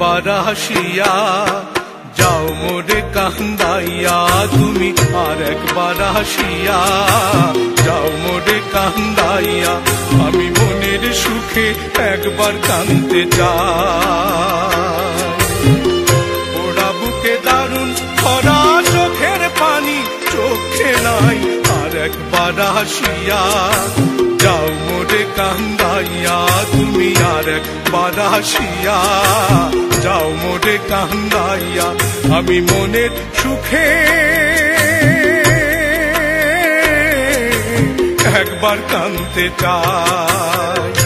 একবার যাও মোরে কান্দাইয়া, তুমি আর একবার যাও মোরে কান্দাইয়া, আমি মনের সুখে একবার কান্দতে চাই। আসিয়া, যাও মোরে কান্দাইয়া, তুমি আর একবার আসিয়া, যাও মোরে কান্দাইয়া, আমি মনের সুখে। একবার কান্দতে চাই।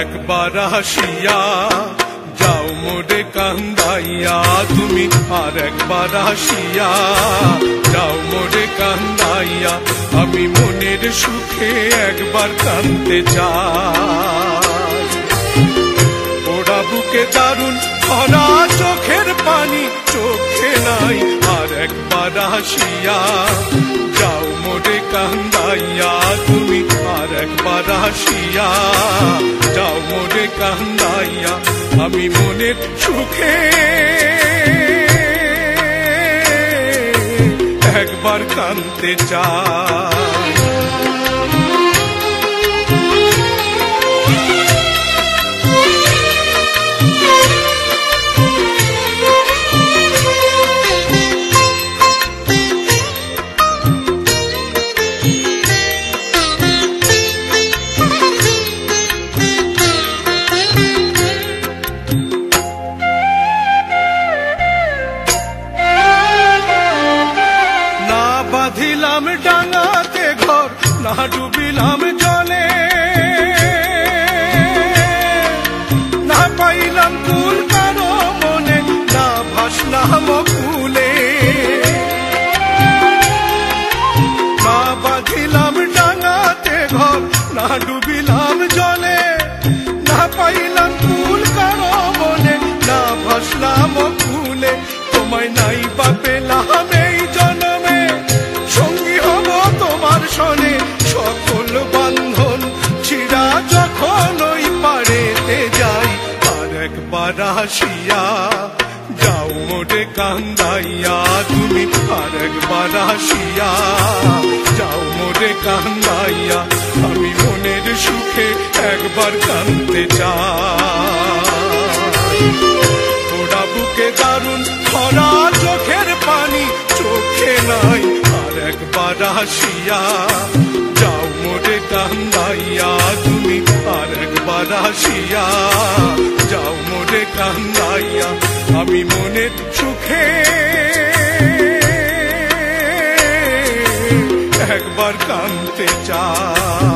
একবার আসিয়া যাও মোরে কান্দাইয়া, তুমি আর একবার আসিয়া যাও মোরে কান্দাইয়া, আমি মনের সুখে একবার কান্দতে চাই। ওরা বুকে দারুণ ভরা চোখের পানি, চোখে নাই আর একবার আসিয়া যাও মোরে কান্দাইয়া। আর একবার আসিয়া যাও মনে কান্দাইয়া আমি মনের সুখে। একবার কানতে চাই। বাঁধিলাম ডাঙাতে ঘর না ডুবিলাম একবার আসিয়া যাও মোটে কান্দাইয়া, তুমি আর একবার আসিয়া। যাও মোটে কান্দাইয়া, আমি মনের সুখে একবার কান্দতে চাই। ওরা বুকে দারুণ খরা চোখের পানি, চোখে নাই আর একবার আসিয়া। যাও মোরে কান্দাইয়া, তুমি আর একবার আসিয়া। আমি মনের সুখে। একবার কানতে চাই।